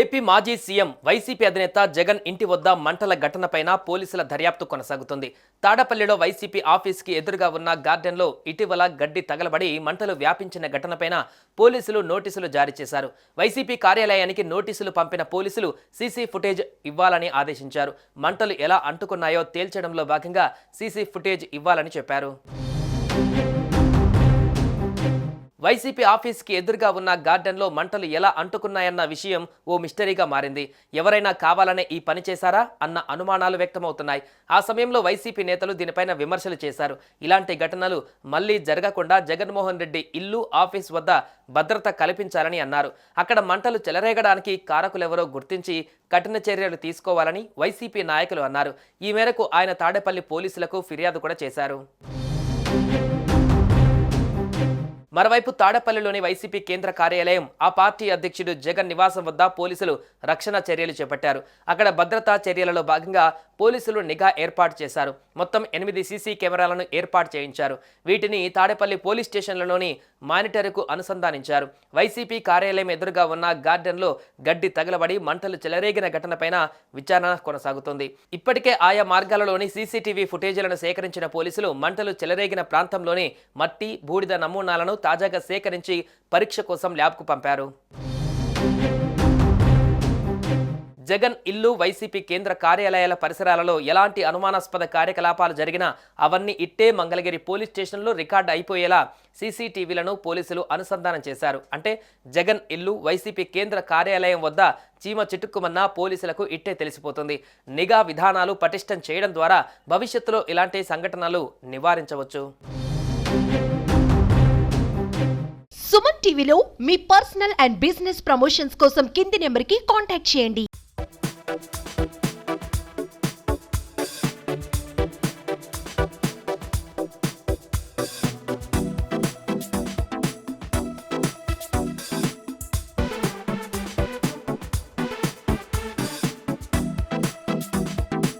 AP మాజీ CM YCP అధినేత జగన్ ఇంటి వద్ద మంటల ఘటనపైన పోలీసుల దర్యాప్తు కొనసాగుతుంది. తాడపల్లిలో వైసీపీ ఆఫీస్కి ఎదురుగా ఉన్న గార్డెన్లో ఇటీవల గడ్డి తగలబడి మంటలు వ్యాపించిన ఘటనపైన పోలీసులు నోటీసులు జారీ చేశారు. వైసీపీ కార్యాలయానికి నోటీసులు పంపిన పోలీసులు సీసీ ఫుటేజ్ ఇవ్వాలని ఆదేశించారు. మంటలు ఎలా అంటుకున్నాయో తేల్చడంలో భాగంగా సీసీ ఫుటేజ్ ఇవ్వాలని చెప్పారు. వైసీపీ ఆఫీస్కి ఎదురుగా ఉన్న గార్డెన్లో మంటలు ఎలా అంటుకున్నాయన్న విషయం ఓ మిస్టరీగా మారింది. ఎవరైనా కావాలనే ఈ పని చేశారా? అన్న అనుమానాలు వ్యక్తమవుతున్నాయి. ఆ సమయంలో వైసీపీ నేతలు దీనిపైన విమర్శలు చేశారు. ఇలాంటి ఘటనలు మళ్ళీ జరగకుండా జగన్మోహన్ రెడ్డి ఇల్లు ఆఫీస్ వద్ద భద్రత కల్పించాలని అన్నారు. అక్కడ మంటలు చెలరేగడానికి కారకులెవరో గుర్తించి కఠిన చర్యలు తీసుకోవాలని వైసీపీ నాయకులు అన్నారు. ఈ మేరకు ఆయన తాడేపల్లి పోలీసులకు ఫిర్యాదు కూడా చేశారు. మరోవైపు తాడపల్లిలోని వైసీపీ కేంద్ర కార్యాలయం ఆ పార్టీ అధ్యక్షుడు జగన్ నివాసం వద్ద పోలీసులు రక్షణ చర్యలు చేపట్టారు. అక్కడ భద్రతా చర్యలలో భాగంగా పోలీసులు నిఘా ఏర్పాటు చేశారు. మొత్తం ఎనిమిది సీసీ కెమెరాలను ఏర్పాటు చేయించారు. వీటిని తాడేపల్లి పోలీస్ స్టేషన్లలోని మానిటర్కు అనుసంధానించారు. వైసీపీ కార్యాలయం ఎదురుగా ఉన్న గార్డెన్లో గడ్డి తగలబడి మంటలు చెలరేగిన ఘటనపైన విచారణ కొనసాగుతుంది. ఇప్పటికే ఆయా మార్గాలలోని సీసీటీవీ ఫుటేజీలను సేకరించిన పోలీసులు మంటలు చెలరేగిన ప్రాంతంలోని మట్టి బూడిద నమూనాలను తాజాగా సేకరించి పరీక్ష కోసం ల్యాబ్కు పంపారు. జగన్ ఇల్లు వైసీపీ కేంద్ర కార్యాలయాల పరిసరాలలో ఎలాంటి అనుమానాస్పద కార్యకలాపాలు జరిగినా అవన్నీ ఇట్టే మంగళగిరి పోలీస్ స్టేషన్లో రికార్డు అయిపోయేలా సీసీటీవీలను పోలీసులు అనుసంధానం చేశారు. అంటే జగన్ ఇల్లు వైసీపీ కేంద్ర కార్యాలయం వద్ద చీమ చిటుక్కుమన్న పోలీసులకు ఇట్టే తెలిసిపోతుంది. నిఘా విధానాలు పటిష్టం చేయడం ద్వారా భవిష్యత్తులో ఇలాంటి సంఘటనలు నివారించవచ్చు. సుమన్ టీవీలో మీ పర్సనల్ అండ్ బిజినెస్ ప్రమోషన్స్ కోసం కింది నెంబర్కి కాంటాక్ట్ చేయండి. you